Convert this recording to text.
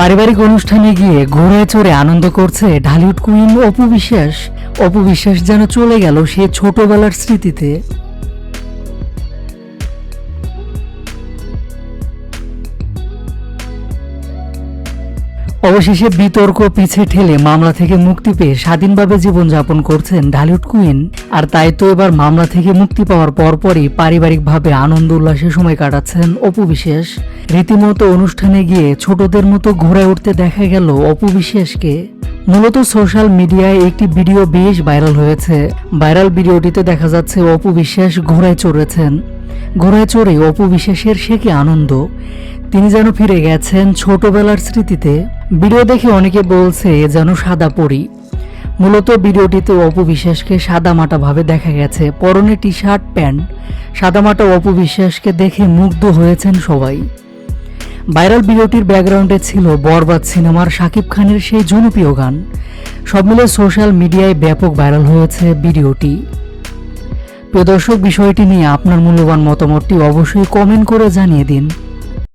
পারিবারিক অনুষ্ঠানে গিয়ে ঘুরে চড়ে আনন্দ করছে ঢালিউড কুইন অপু বিশ্বাস। অপু বিশ্বাস যেন চলে গেল সে ছোটবেলার স্মৃতিতে। অবশেষে বিতর্ক পিছে ঠেলে মামলা থেকে মুক্তি পেয়ে স্বাধীনভাবে জীবনযাপন করছেন ঢালিউড কুইন। আর তাই তো এবার মামলা থেকে মুক্তি পাওয়ার পরপরই পারিবারিকভাবে আনন্দ উল্লাসে সময় কাটাচ্ছেন অপু বিশ্বাস রীতিমতো অনুষ্ঠানে গিয়ে ছোটদের মতো ঘোরে উঠতে দেখা গেল অপু বিশ্বাসকে মূলত সোশ্যাল মিডিয়ায় একটি ভিডিও বেশ ভাইরাল হয়েছে। ভাইরাল ভিডিওটিতে দেখা যাচ্ছে অপু বিশ্বাস ঘোড়ায় চড়েছেন। ঘোড়ায় চড়ে অপু বিশ্বাসের সে কি আনন্দ? তিনি যেন ফিরে গেছেন ছোটবেলার স্মৃতিতে। ভিডিও দেখে অনেকে বলছে যেন সাদা পরি। মূলত ভিডিওটিতে অপু বিশ্বাসকে সাদামাটা ভাবে দেখা গেছে। পরনে টি শার্ট প্যান্ট। সাদামাটা অপু বিশ্বাসকে দেখে মুগ্ধ হয়েছেন সবাই। ভাইরাল ভিডিওটির ব্যাকগ্রাউন্ডে ছিল বরবাদ সিনেমার শাকিব খানের সেই জনপ্রিয় গান। সব মিলে সোশ্যাল মিডিয়ায় ব্যাপক ভাইরাল হয়েছে ভিডিওটি। প্রিয় দর্শক, বিষয়টি নিয়ে আপনার মূল্যবান মতামতটি অবশ্যই কমেন্ট করে জানিয়ে দিন।